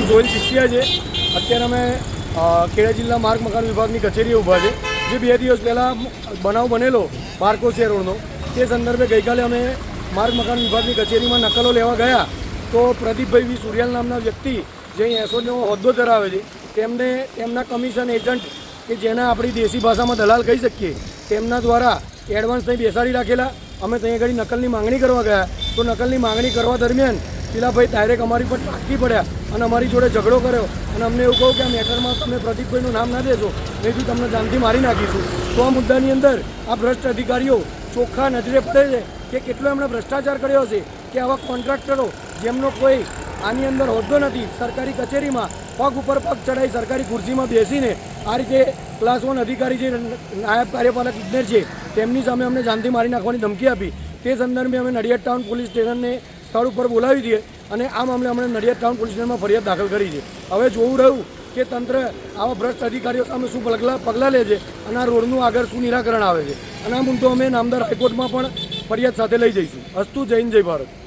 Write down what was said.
નામ સોહેલ ચિસ્તિયા છે. અત્યારે અમે ખેડા જિલ્લા માર્ગ મકાન વિભાગની કચેરીએ ઊભા છે. જે બે દિવસ પહેલાં બનાવ બનેલો બારકોસિયા રોડનો તે સંદર્ભે ગઈકાલે અમે માર્ગ મકાન વિભાગની કચેરીમાં નકલો લેવા ગયા તો પ્રદીપભાઈ વી. સુરિયાલ નામના વ્યક્તિ, જે અહીં એસોનો હોદ્દો ધરાવે છે, તેમને તેમના કમિશન એજન્ટ કે જેના આપણી દેશી ભાષામાં દલાલ કહી શકીએ, તેમના દ્વારા એડવાન્સ નહીં બેસાડી રાખેલા. અમે ત્યાં આગળ નકલની માંગણી કરવા ગયા. તો નકલની માંગણી કરવા દરમિયાન પેલા ભાઈ ડાયરેક્ટ અમારી પર ટાંકી પડ્યા અને અમારી જોડે ઝઘડો કર્યો અને અમને એવું કહું કે આ મેટરમાં તમે પ્રદીપભાઈનું નામ ના દેશો નહીં તમને જાનથી મારી નાખીશું. તો આ મુદ્દાની અંદર આ ભ્રષ્ટ અધિકારીઓ ચોખ્ખા નજરે પડે છે કે કેટલો એમણે ભ્રષ્ટાચાર કર્યો છે કે આવા કોન્ટ્રાક્ટરો જેમનો કોઈ આની અંદર હોદ્દો નથી, સરકારી કચેરીમાં પગ ઉપર પગ ચડાઈ સરકારી ખુરશીમાં બેસીને આ રીતે ક્લાસ વન અધિકારી જે નાયબ કાર્યપાલક ઇજનેર છે, તેમની સામે અમને જાનથી મારી નાખવાની ધમકી આપી. તે સંદર્ભે અમે નડિયાદ ટાઉન પોલીસ સ્ટેશનને સ્થળ ઉપર બોલાવી દઈએ અને આ મામલે અમને નડિયાદ ટાઉન પોલીસ ફરિયાદ દાખલ કરી છે. હવે જોવું રહ્યું કે તંત્ર આવા ભ્રષ્ટ અધિકારીઓ સામે શું પગલાં પગલાં લે છે અને આ રોડનું આગળ શું નિરાકરણ આવે છે. અને આ મુદ્દો અમે નામદાર હાઈકોર્ટમાં પણ ફરિયાદ સાથે લઈ જઈશું. અસ્તુ જૈન જય ભારત.